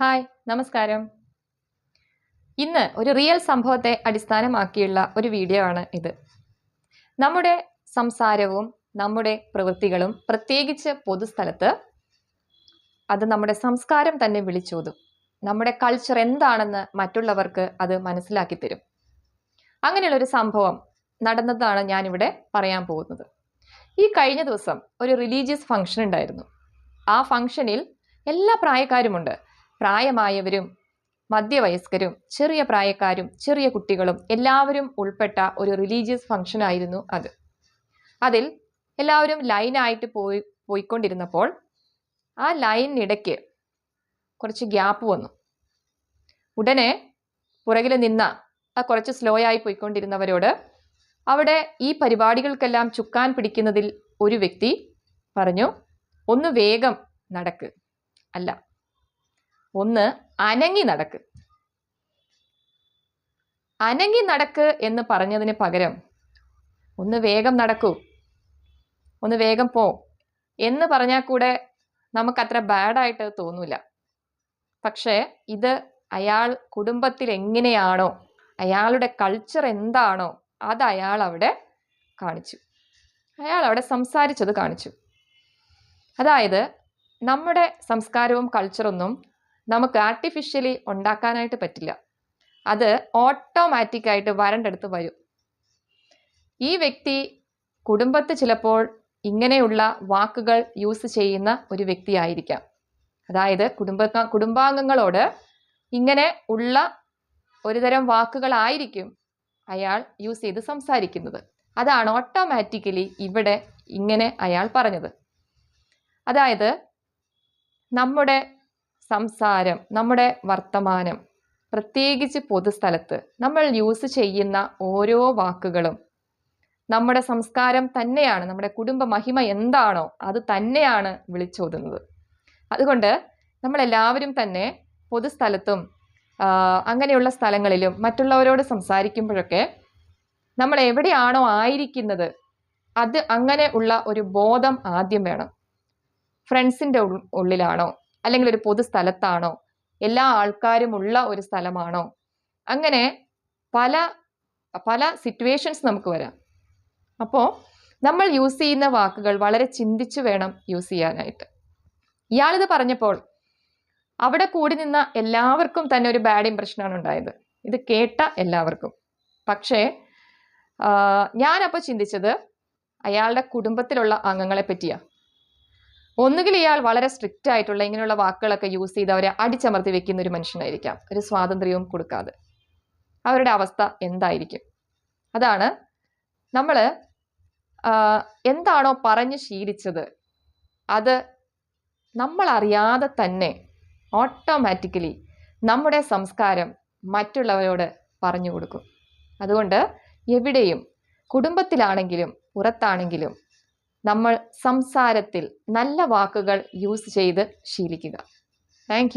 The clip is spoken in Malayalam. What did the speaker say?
ഹായ് നമസ്കാരം. ഇന്ന് ഒരു റിയൽ സംഭവത്തെ അടിസ്ഥാനമാക്കിയുള്ള ഒരു വീഡിയോ ആണ് ഇത്. നമ്മുടെ സംസാരവും നമ്മുടെ പ്രവൃത്തികളും പ്രത്യേകിച്ച് പൊതുസ്ഥലത്ത് അത് നമ്മുടെ സംസ്കാരം തന്നെ വിളിച്ചോതും. നമ്മുടെ കൾച്ചർ എന്താണെന്ന് മറ്റുള്ളവർക്ക് അത് മനസ്സിലാക്കി തരും. അങ്ങനെയുള്ളൊരു സംഭവം നടന്നതാണ് ഞാനിവിടെ പറയാൻ പോകുന്നത്. ഈ കഴിഞ്ഞ ദിവസം ഒരു റിലീജിയസ് ഫംഗ്ഷൻ ഉണ്ടായിരുന്നു. ആ ഫംഗ്ഷനിൽ എല്ലാ പ്രായക്കാരുമുണ്ട്. പ്രായമായവരും മധ്യവയസ്കരും ചെറിയ പ്രായക്കാരും ചെറിയ കുട്ടികളും എല്ലാവരും ഉൾപ്പെട്ട ഒരു റിലീജിയസ് ഫംഗ്ഷൻ ആയിരുന്നു അത്. അതിൽ എല്ലാവരും ലൈനായിട്ട് പോയി പോയിക്കൊണ്ടിരുന്നപ്പോൾ ആ ലൈനിടയ്ക്ക് കുറച്ച് ഗ്യാപ്പ് വന്നു. ഉടനെ പുറകിൽ നിന്ന ആ കുറച്ച് സ്ലോ ആയി പോയിക്കൊണ്ടിരുന്നവരോട് അവിടെ ഈ പരിപാടികൾക്കെല്ലാം ചുക്കാൻ പിടിക്കുന്നതിൽ ഒരു വ്യക്തി പറഞ്ഞു ഒന്ന് വേഗം നടക്ക്. അല്ല ഒന്ന് അനങ്ങി നടക്ക്. അനങ്ങി നടക്ക് എന്ന് പറഞ്ഞതിന് പകരം ഒന്ന് വേഗം നടക്കൂ. ഒന്ന് വേഗം പോ. എന്ന് പറഞ്ഞാൽ കൂടെ നമുക്കത്ര ബാഡായിട്ട് തോന്നൂല. പക്ഷേ ഇത് അയാൾ കുടുംബത്തിൽ എങ്ങനെയാണോ അയാളുടെ കൾച്ചർ എന്താണോ അത് അയാൾ അവിടെ കാണിച്ചു. അയാൾ അവിടെ സംസാരിച്ചത് കാണിച്ചു. അതായത് നമ്മുടെ സംസ്കാരവും കൾച്ചറൊന്നും നമുക്ക് ആർട്ടിഫിഷ്യലി ഉണ്ടാക്കാനായിട്ട് പറ്റില്ല. അത് ഓട്ടോമാറ്റിക്കായിട്ട് വരണ്ടെടുത്ത് വരും. ഈ വ്യക്തി കുടുംബത്ത് ചിലപ്പോൾ ഇങ്ങനെയുള്ള വാക്കുകൾ യൂസ് ചെയ്യുന്ന ഒരു വ്യക്തിയായിരിക്കാം. അതായത് കുടുംബ കുടുംബാംഗങ്ങളോട് ഇങ്ങനെ ഉള്ള ഒരുതരം വാക്കുകളായിരിക്കും അയാൾ യൂസ് ചെയ്ത് സംസാരിക്കുന്നത്. അതാണ് ഓട്ടോമാറ്റിക്കലി ഇവിടെ ഇങ്ങനെ അയാൾ പറഞ്ഞത്. അതായത് നമ്മുടെ സംസാരം നമ്മുടെ വർത്തമാനം പ്രത്യേകിച്ച് പൊതുസ്ഥലത്ത് നമ്മൾ യൂസ് ചെയ്യുന്ന ഓരോ വാക്കുകളും നമ്മുടെ സംസ്കാരം തന്നെയാണ് നമ്മുടെ കുടുംബ മഹിമ എന്താണോ അത് തന്നെയാണ് വിളിച്ചോതുന്നത്. അതുകൊണ്ട് നമ്മളെല്ലാവരും തന്നെ പൊതുസ്ഥലത്തും അങ്ങനെയുള്ള സ്ഥലങ്ങളിലും മറ്റുള്ളവരോട് സംസാരിക്കുമ്പോഴൊക്കെ നമ്മൾ എവിടെയാണോ ആയിരിക്കുന്നത് അത് അങ്ങനെ ഉള്ള ഒരു ബോധം ആദ്യം വേണം. ഫ്രണ്ട്സിന്റെ ഉള്ളിലാണോ അല്ലെങ്കിൽ ഒരു പൊതു സ്ഥലത്താണോ? എല്ലാ ആൾക്കാരും ഉള്ള ഒരു സ്ഥലമാണോ? അങ്ങനെ പല പല സിറ്റുവേഷൻസ് നമുക്ക് വരാം. അപ്പോൾ നമ്മൾ യൂസ് ചെയ്യുന്ന വാക്കുകൾ വളരെ ചിന്തിച്ച് വേണം യൂസ് ചെയ്യാനായിട്ട്. ഇയാളിത് പറഞ്ഞപ്പോൾ അവിടെ കൂടി നിന്ന എല്ലാവർക്കും തന്നെ ഒരു ബാഡ് ഇമ്പ്രഷനാണ് ഉണ്ടായത്. ഇത് കേട്ട എല്ലാവർക്കും. പക്ഷേ ഞാനപ്പോൾ ചിന്തിച്ചത് അയാളുടെ കുടുംബത്തിലുള്ള അംഗങ്ങളെ പറ്റിയാണ് ഒന്നുകിൽ ഇയാൾ വളരെ സ്ട്രിക്റ്റ് ആയിട്ടുള്ള ഇങ്ങനെയുള്ള വാക്കുകളൊക്കെ യൂസ് ചെയ്ത് അവരെ അടിച്ചമർത്തി വെക്കുന്ന ഒരു മനുഷ്യനായിരിക്കാം. ഒരു സ്വാതന്ത്ര്യവും കൊടുക്കാതെ. അവരുടെ അവസ്ഥ എന്തായിരിക്കും? അതാണ് നമ്മൾ എന്താണോ പറഞ്ഞ് ശീലിച്ചത് അത് നമ്മൾ അറിയാതെ തന്നെ ഓട്ടോമാറ്റിക്കലി നമ്മുടെ സംസ്കാരം മറ്റുള്ളവരോട് പറഞ്ഞു കൊടുക്കും. അതുകൊണ്ട് എവിടെയും കുടുംബത്തിലാണെങ്കിലും പുറത്താണെങ്കിലും നമ്മൾ സംസാരത്തിൽ നല്ല വാക്കുകൾ യൂസ് ചെയ്ത് ശീലിക്കുക. താങ്ക്